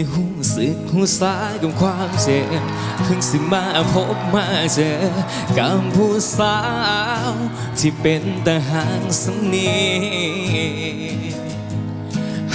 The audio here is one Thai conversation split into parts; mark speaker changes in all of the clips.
Speaker 1: ิหูสายกับความเจ็บเพิ่งสิมาพบมาเจอกับผู้สาว ที่เป็นแต่หางสนี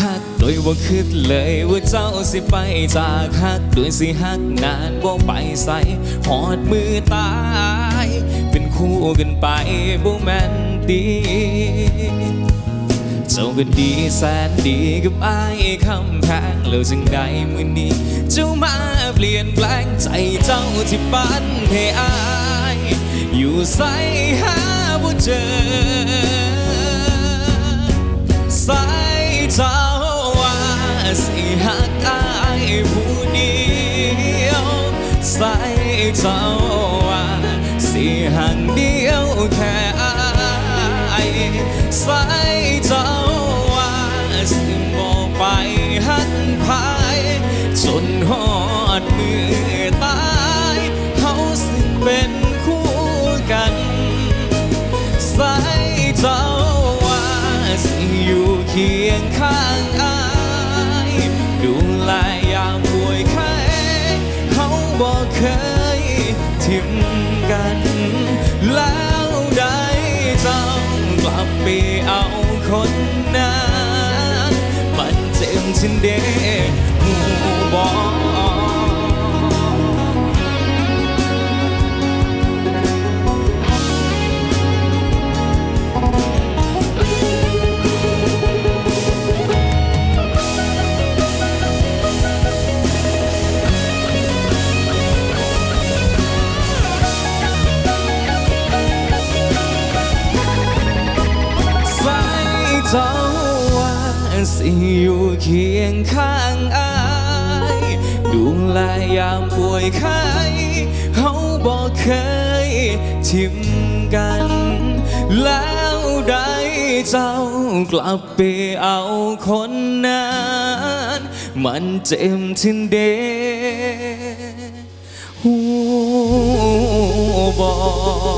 Speaker 1: หักโดยว่าคิดเลยว่าเจ้าสิไปจากหักโดยสิหักนานว่าไปใส่หอดมือตาย เป็นคู่กันไปบ่แม่นดี เจ้าก็ดีแสนดีกับอายคำแพงแล้วจังใดมือนี้ เจ้ามาเปลี่ยนแปลงใจเจ้าที่ปันให้อายอยู่ใส่หาบ่เจอใส่เจ้าว่าสิหักอายผู้เดียวใส่เจ้าว่าสิหักเดียวแค่อายใส่ เจ้าว่าสิบ่ไปหักพายจนหอดมือตายเขาสิเป็นคู่กันใส่เจ้าว่าสิอยู่เคียงข้างอายดูแลยามป่วยไข้เขาบอกเคยทิ้มกันแล้วได้เจ้ากลับไปเอา คนนั้นมันเจ็บฉินเดหูบอก เจ้าว่าสิอยู่เคียงข้างอายดูแลยามป่วยไข้เขาบอกเคยทิมกัน แล้วได้เจ้ากลับไปเอาคนนั้นมันเจ็บทินเดหูบอก